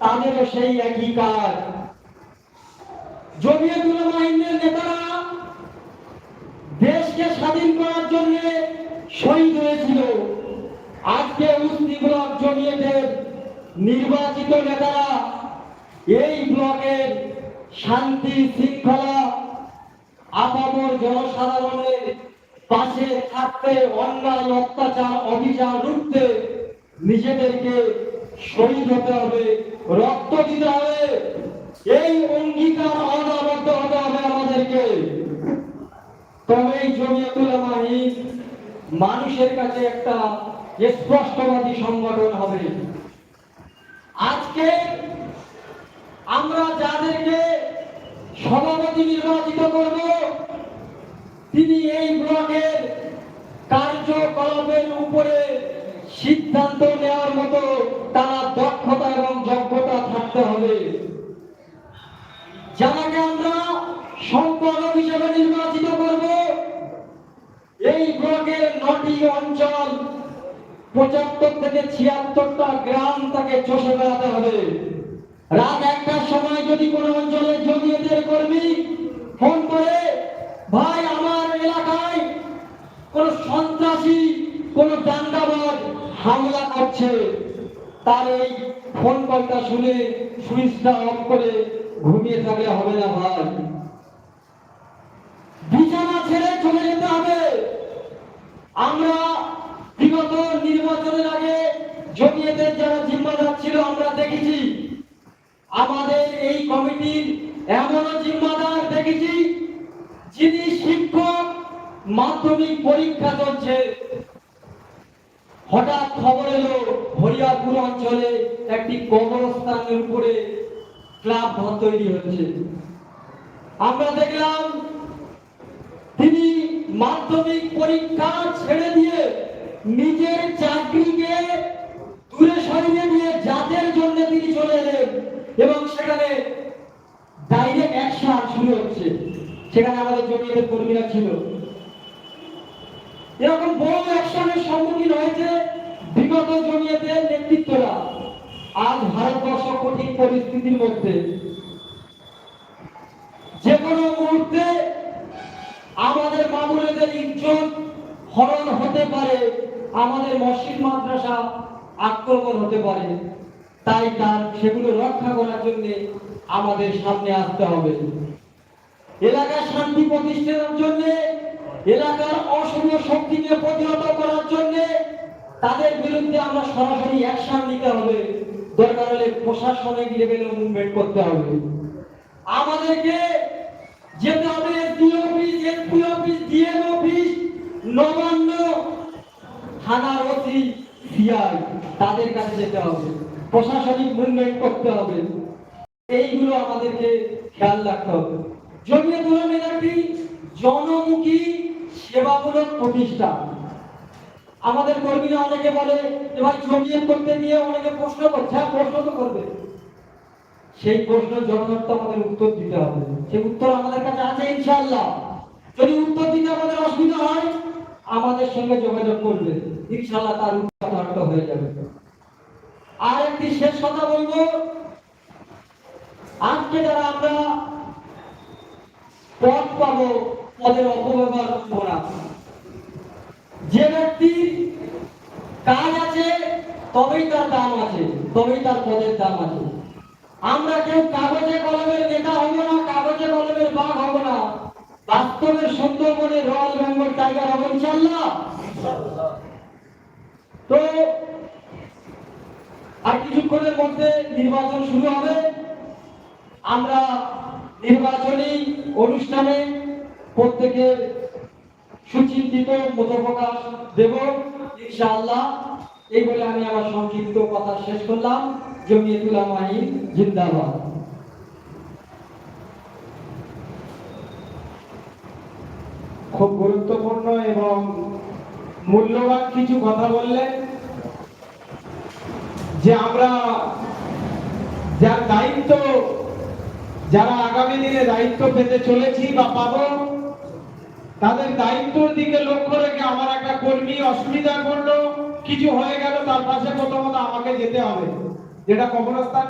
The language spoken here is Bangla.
তাদেরও সেই একই কাজ। জমিয়তুল মাহিন্দের নেতারা দেশকে স্বাধীন করার জন্য শহীদ হয়েছিল। আজকে উস্তি ব্লক জমিয়তের নির্বাচিত নেতারা এই ব্লকের শান্তি, শৃঙ্খলা, আপামর জনসাধারণের পাশে থাকতে অন্যায়, অত্যাচার, অভিযান রুখতে নিজেদেরকে শহীদ হতে হবে, রক্ত দিতে হবে। এই অঙ্গীকার অনাবদ্ধ হতে হবে আমাদেরকে। তবেই জমিয়তুল মানুষের কাছে একটা স্পষ্টবাদী সংগঠন হবে। আজকে আমরা যাদেরকে সভাপতি নির্বাচিত করব, তিনি এই ব্লকের কার্যকলাপের উপরে সিদ্ধান্ত নেওয়ার মতো তার দক্ষতা এবং যোগ্যতা থাকতে হবে যারাকে আমরা সম্পাদক হিসেবে নির্বাচিত করব এই ব্লকের নটি অঞ্চল পঁচাত্তর থেকে ছিয়াত্তরটা গ্রাম তাকে চষে বেড়াতে হবে। রাত একটার সময় যদি কোনো অঞ্চলে জমিয়েদের কর্মী ফোন করে, ভাই, আমার এলাকায় কোন সন্ত্রাসী, কোন দাঙ্গাবাজ হামলা করছে, তার এই ফোন কলটা শুনে সুইচটা অফ করে ঘুমিয়ে থাকলে হবে না ভাই। বিছানা ছেড়ে চলে যেতে হবে। আমরা বিগত নির্বাচনের আগে জমিয়েদের যারা জিম্মাদার ছিল আমরা দেখেছি। আমাদের এই কমিটির এমনও জিম্মাদার দেখেছি, যিনি শিক্ষক মাধ্যমিক পরীক্ষা চলছে। হঠাৎ খবর এলো হরিয়ারপুর অঞ্চলে একটি কবরস্থানের উপরে ক্লাব ঘর তৈরি হচ্ছে। আমরা দেখলাম, তিনি মাধ্যমিক পরীক্ষা ছেড়ে দিয়ে নিজের চাকরিকে দূরে সরিয়ে দিয়ে জাতের জন্য তিনি চলে এলেন এবং সেখানে ডাইরেক্ট অ্যাকশন শুরু হচ্ছে। সেখানে আমাদের জমিয়তের কর্মীরা ছিল। এরকম বড় অ্যাকশনের সম্মুখীন হয়েছে বিগত জমিয়তের নেতৃত্বরা। আজ ভারতবর্ষ কঠিন পরিস্থিতির মধ্যে। যে কোনো মুহূর্তে আমাদের মামুনেদের ইজ্জত হরণ হতে পারে, আমাদের মসজিদ মাদ্রাসা আক্রমণ হতে পারে। তাই তার সেগুলো রক্ষা করার জন্য আমাদের সামনে আসতে হবে। এলাকার শান্তি প্রতিষ্ঠার জন্য, এলাকার অশুভ শক্তিকে প্রতিহত করার জন্য তাদের বিরুদ্ধে আমরা সরাসরি অ্যাকশন নিতে হবে। দরকার হলে প্রশাসনিক লেভেলে মুভমেন্ট করতে হবে। আমাদেরকে যেতে হবে SD office SP office DM office Nabanna, থানার ওসি সিআই তাদের কাছে যেতে হবে। প্রশাসনিক মুভমেন্ট করতে হবে। এইগুলো আমাদেরকে খেয়াল রাখতে হবে। জমিয়ে তুলনের একটি জনমুখী সেবামূলক প্রতিষ্ঠান। আমাদের কর্মীরা অনেকে বলে যে ভাই জমিয়ে করতে নিয়ে অনেকে প্রশ্ন করছে হ্যাঁ প্রশ্ন তো করবে। সেই প্রশ্ন জনগণ তো আমাদের উত্তর দিতে হবে। সেই উত্তর আমাদের কাছে আছে ইনশাআল্লাহ। যদি উত্তর দিতে আমাদের অসুবিধা হয়, আমাদের সঙ্গে যোগাযোগ করবে ইনশাআল্লাহ তার উত্তর হয়ে যাবে। আর একটি শেষ কথা বলব। আজকে যারা আমরা পদ পাবো পদের অপব্যবহার করব না। যে ব্যক্তি কাজ আছে, তবেই তার দাম আছে, তবেই তার পদের দাম আছে। আমরা কেউ কাগজে কলমের নেতা হব না, কাগজে কলমের বাঘ হব না। বাস্তবের সুন্দরবনে রয়্যাল বেঙ্গল টাইগার হব ইনশাল্লাহ তো আর কিছুক্ষণের মধ্যে নির্বাচন শুরু হবে। আমরা নির্বাচনী অনুষ্ঠানে প্রত্যেকের সুচিন্তিত মতপ্রকাশ দেব, ইনশাআল্লাহ। এই বলে আমি আমার সংক্ষিপ্ত কথা শেষ করলাম। জমিয়তুল মাহিন জিন্দাবাদ। খুব গুরুত্বপূর্ণ এবং মূল্যবান কিছু কথা বললেন। যে আমরা যার দায়িত্ব, যারা আগামী দিনে দায়িত্ব পেতে চলেছি বা পাব, তাদের দায়িত্বর দিকে লক্ষ্য রেখে আমার একটা কর্মী অসুবিধা করল, কিছু হয়ে গেল, তার পাশে প্রথমত আমাকে যেতে হবে, যেটা কবরস্থান